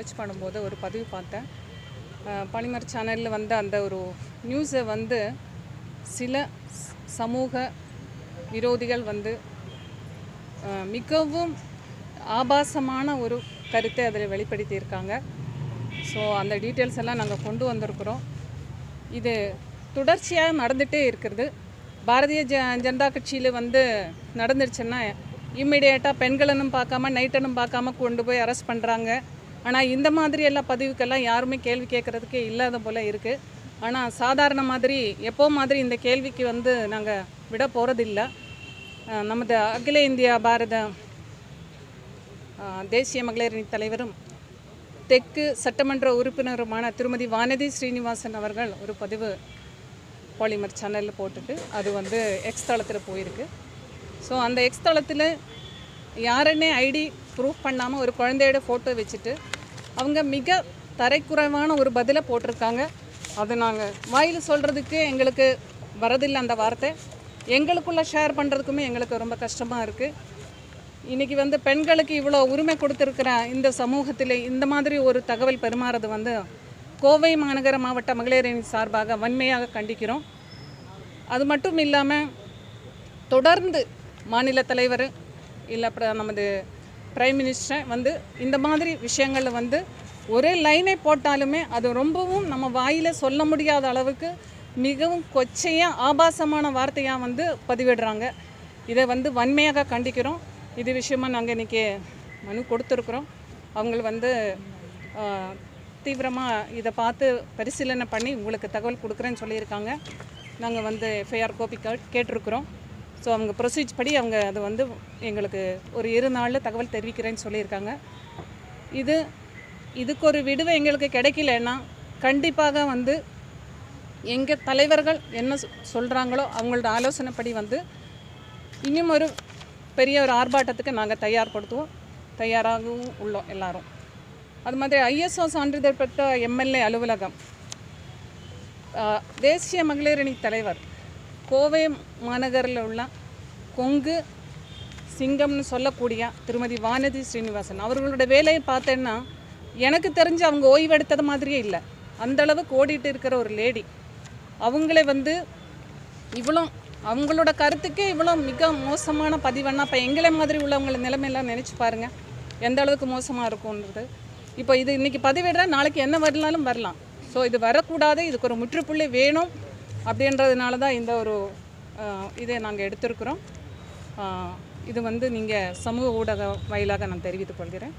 Search பண்ணும்போது ஒரு பதிவு பார்த்தேன். பனிமர் சேனலில் வந்து அந்த ஒரு நியூஸை வந்து சில சமூக விரோதிகள் வந்து மிகவும் ஆபாசமான ஒரு கருத்தை அதில் வெளிப்படுத்தியிருக்காங்க. ஸோ அந்த டீட்டெயில்ஸ் எல்லாம் நாங்கள் கொண்டு வந்திருக்கிறோம். இது தொடர்ச்சியாக நடந்துகிட்டே இருக்கிறது பாரதிய ஜ ஜனதா கட்சியில் வந்து நடந்துருச்சுன்னா இம்மிடியேட்டாக பெண்களனும் பார்க்காம நைட்டனும் பார்க்காம கொண்டு போய் அரெஸ்ட் பண்ணுறாங்க ஆனால் இந்த மாதிரி எல்லாம் பதிவுக்கெல்லாம் யாருமே கேள்வி கேட்குறதுக்கே இல்லாத போல் இருக்குது ஆனால் சாதாரண மாதிரி எப்போ மாதிரி இந்த கேள்விக்கு வந்து நாங்கள் விட போகிறதில்ல நமது அகில இந்தியா பாரத தேசிய மகளிர் தலைவரும் தெற்கு சட்டமன்ற உறுப்பினருமான திருமதி வானதி ஸ்ரீனிவாசன் அவர்கள் ஒரு பதிவு பாலிமர் சேனலில் போட்டுட்டு அது வந்து எக்ஸ் தளத்தில் போயிருக்கு. ஸோ அந்த எக்ஸ் தளத்தில் யாருன்னே ஐடி ப்ரூஃப் பண்ணாமல் ஒரு குழந்தையோட ஃபோட்டோ வச்சுட்டு அவங்க மிக தரைக்குறைவான ஒரு பதிலை போட்டிருக்காங்க. அது நாங்கள் வாயில் சொல்கிறதுக்கு எங்களுக்கு வரதில்லை அந்த வார்த்தை. எங்களுக்குள்ளே ஷேர் பண்ணுறதுக்குமே எங்களுக்கு ரொம்ப கஷ்டமாக இருக்குது இன்றைக்கி வந்து பெண்களுக்கு இவ்வளோ உரிமை கொடுத்துருக்கிற இந்த சமூகத்தில் இந்த மாதிரி ஒரு தகவல் பெருமாறது வந்து கோவை மாநகர மாவட்ட மகளிரின் சார்பாக வன்மையாக கண்டிக்கிறோம். அது மட்டும் இல்லாமல் தொடர்ந்து மாநில தலைவர் இல்லை அப்புறம் நமது பிரைம் மினிஸ்டர் வந்து இந்த மாதிரி விஷயங்களில் வந்து ஒரே லைனை போட்டாலுமே அது ரொம்பவும் நம்ம வாயில் சொல்ல முடியாத அளவுக்கு மிகவும் கொச்சையாக ஆபாசமான வார்த்தையாக வந்து பதிவிடுறாங்க. இதை வந்து வன்மையாக கண்டிக்கிறோம். இது விஷயமாக நாங்கள் இன்றைக்கி மனு கொடுத்துருக்குறோம். அவங்க வந்து தீவிரமாக இதை பார்த்து பரிசீலனை பண்ணி உங்களுக்கு தகவல் கொடுக்குறேன்னு சொல்லியிருக்காங்க. நாங்கள் வந்து எஃப்ஐஆர் கோப்பி கேட்டிருக்கிறோம். ஸோ அவங்க ப்ரொசீஜ் படி அவங்க அது வந்து எங்களுக்கு ஒரு இரு நாளில் தகவல் தெரிவிக்கிறேன்னு சொல்லியிருக்காங்க. இது இதுக்கு ஒரு விடுவை எங்களுக்கு கிடைக்கலன்னா கண்டிப்பாக வந்து எங்கள் தலைவர்கள் என்ன சொல்கிறாங்களோ அவங்களோட ஆலோசனைப்படி வந்து இன்னும் ஒரு பெரிய ஒரு ஆர்ப்பாட்டத்துக்கு நாங்கள் தயார்படுத்துவோம். தயாராகவும் உள்ளோம் எல்லாரும். அது மாதிரி ஐஎஸ்ஓ சான்றிதழ் பெற்ற எம்எல்ஏ அலுவலகம் தேசிய மகளிர் அணி தலைவர் கோவை மாநகரில் உள்ள கொங்கு சிங்கம்னு சொல்லக்கூடிய திருமதி வானதி ஸ்ரீனிவாசன். அவர்களோட வேலையை பார்த்தேன்னா எனக்கு தெரிஞ்சு அவங்க ஓய்வெடுத்தது மாதிரியே இல்லை. அந்த அளவுக்கு ஓடிட்டு இருக்கிற ஒரு லேடி. அவங்களே வந்து இவ்வளோ அவங்களோட கருத்துக்கே இவ்வளோ மிக மோசமான பதிவுன்னா அப்போ எங்களை மாதிரி உள்ளவங்கள நிலைமையெல்லாம் நினச்சி பாருங்கள் எந்த அளவுக்கு மோசமாக இருக்கும்ன்றது. இப்போ இது இன்றைக்கி பதிவிடுறா நாளைக்கு என்ன வரலாலும் வரலாம். ஸோ இது வரக்கூடாது இதுக்கு ஒரு முற்றுப்புள்ளி வேணும். அப்படின்றதுனால தான் இந்த ஒரு இதை நாங்கள் எடுத்திருக்கிறோம். இது வந்து நீங்கள் சமூக ஊடக வாயிலாக நான் தெரிவித்துக் கொள்கிறேன்.